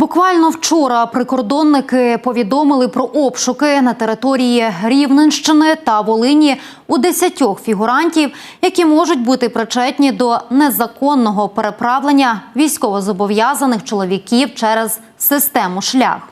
Буквально вчора прикордонники повідомили про обшуки на території Рівненщини та Волині у десятьох фігурантів, які можуть бути причетні до незаконного переправлення військовозобов'язаних чоловіків через систему шлях.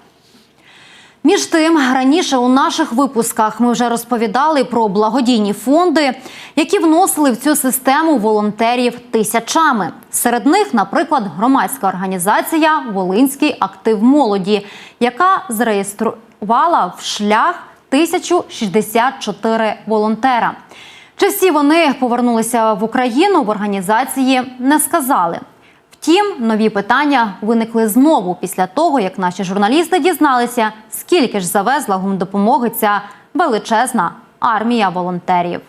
Між тим, раніше у наших випусках ми вже розповідали про благодійні фонди, які вносили в цю систему волонтерів тисячами. Серед них, наприклад, громадська організація Волинський актив молоді, яка зареєструвала в шлях 1064 волонтера. Чи всі вони повернулися в Україну в організації не сказали. Втім, нові питання виникли знову після того, як наші журналісти дізналися, скільки ж завезла гумдопомоги ця величезна армія волонтерів.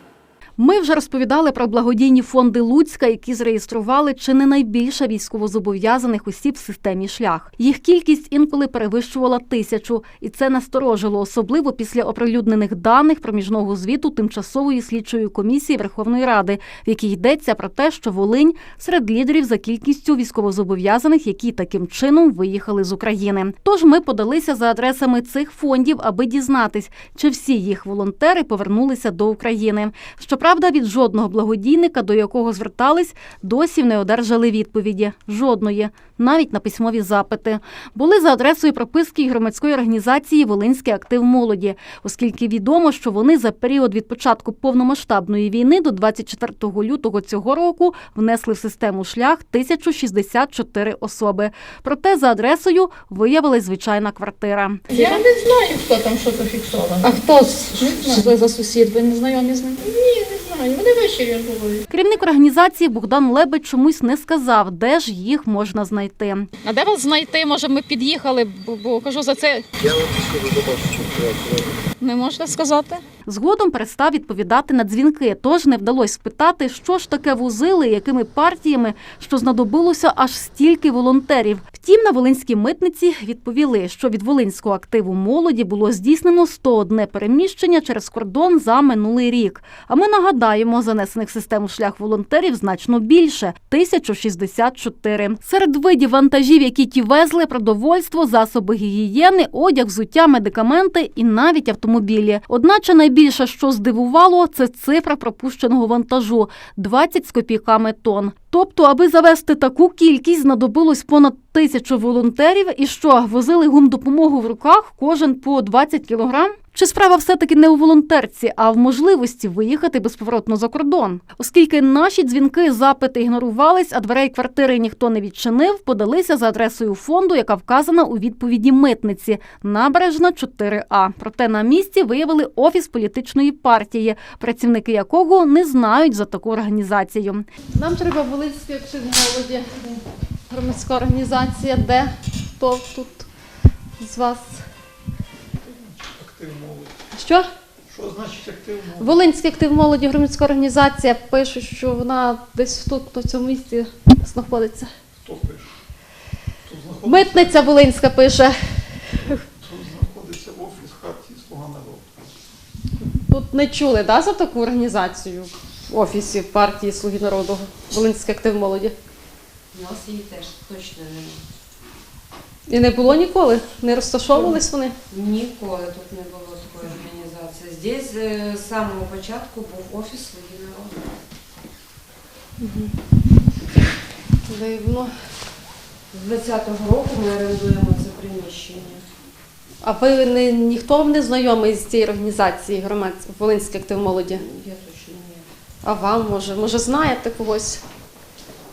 Ми вже розповідали про благодійні фонди Луцька, які зареєстрували чи не найбільше військовозобов'язаних осіб в системі шлях. Їх кількість інколи перевищувала тисячу, і це насторожило, особливо після оприлюднених даних проміжного звіту тимчасової слідчої комісії Верховної Ради, в якій йдеться про те, що Волинь серед лідерів за кількістю військовозобов'язаних, які таким чином виїхали з України. Тож ми подалися за адресами цих фондів, аби дізнатись, чи всі їх волонтери повернулися до України. Щоправда, від жодного благодійника, до якого звертались, досі не одержали відповіді. Жодної, навіть на письмові запити. Були за адресою прописки й громадської організації Волинський актив молоді, оскільки відомо, що вони за період від початку повномасштабної війни до 24 лютого цього року внесли в систему шлях 1064 особи. Проте за адресою виявилась звичайна квартира. Я не знаю, хто там що зафіксовано. А хто за сусід? Ви не знайомі з ним? Ні, знаю. Вони ввечері були. Керівник організації Богдан Лебедь чомусь не сказав, де ж їх можна знайти. А де вас знайти? Може, ми під'їхали, бо, бо кажу за це. Не можете сказати? Згодом перестав відповідати на дзвінки, тож не вдалося спитати, що ж таке вузили, якими партіями, що знадобилося аж стільки волонтерів. Втім, на Волинській митниці відповіли, що від волинського активу молоді було здійснено 101 переміщення через кордон за минулий рік. А ми нагадаємо, занесених в систему шлях волонтерів значно більше 1064. Серед видів вантажів, які ті везли, продовольство, засоби гігієни, одяг, взуття, медикаменти і навіть автомобілі. Одначе найбільше, що здивувало, це цифра пропущеного вантажу 20 з копійками тонн. Тобто, аби завести таку кількість, знадобилось понад тисячу волонтерів, і що возили гумдопомогу в руках кожен по 20 кілограм. Чи справа все-таки не у волонтерці, а в можливості виїхати безповоротно за кордон? Оскільки наші дзвінки, запити ігнорувались, а дверей квартири ніхто не відчинив, подалися за адресою фонду, яка вказана у відповіді митниці набережна 4А. Проте на місці виявили офіс політичної партії, працівники якого не знають за таку організацію. Нам треба Волинський актив молоді, громадська організація, де хто тут з вас? Актив молоді. Що? Що значить актив молоді? Волинський актив молоді, громадська організація. Пишуть, що вона десь тут, на цьому місці знаходиться. Хто пише? Тут знаходиться, Митниця Волинська пише. тут знаходиться офіс хартії Слуга народу. Тут не чули да, за таку організацію в офісі партії Слуги народу, Волинський актив молоді. У нас її теж точно немає. І не було ніколи? Не розташовувались вони? Ніколи тут не було такої організації. Здесь е, з самого початку був офіс «Слуги народу». Дивно. З 20-го року ми орендуємо це приміщення. А ви не ніхто вам не знайомий з цієї організації громадської Волинський актив молоді? Я точно ні. А вам може? Може знаєте когось?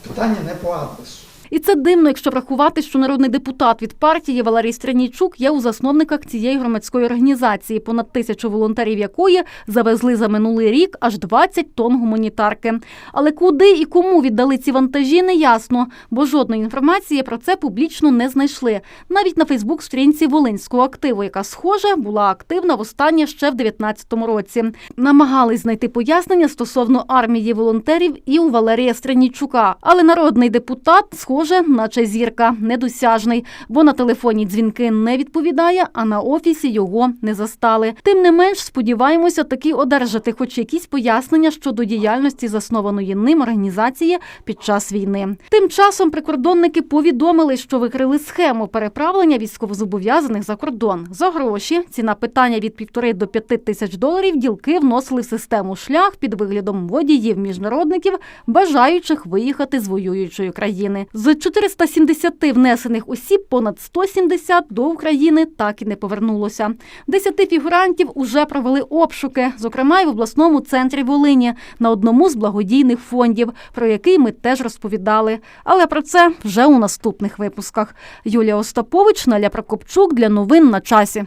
Питання не по адресу. І це дивно, якщо врахувати, що народний депутат від партії Валерій Стрянійчук є у засновниках цієї громадської організації, понад тисячу волонтерів якої завезли за минулий рік аж 20 тонн гуманітарки. Але куди і кому віддали ці вантажі, не ясно, бо жодної інформації про це публічно не знайшли. Навіть на Фейсбук-сторінці Волинського активу, яка схоже була активна востаннє ще в 2019 році. Намагались знайти пояснення стосовно армії волонтерів і у Валерія Стрянійчука. Але народний депутат, схоже, схоже, наче зірка, недосяжний, бо на телефоні дзвінки не відповідає, а на офісі його не застали. Тим не менш, сподіваємося таки одержати хоч якісь пояснення щодо діяльності заснованої ним організації під час війни. Тим часом прикордонники повідомили, що викрили схему переправлення військовозобов'язаних за кордон. За гроші ціна питання від півтори до п'яти тисяч доларів ділки вносили в систему шлях під виглядом водіїв міжнародників, бажаючих виїхати з воюючої країни. З 470 внесених осіб понад 170 до України так і не повернулося. Десяти фігурантів уже провели обшуки, зокрема й в обласному центрі Волині на одному з благодійних фондів, про який ми теж розповідали. Але про це вже у наступних випусках. Юлія Остапович, Наля Прокопчук для новин на часі.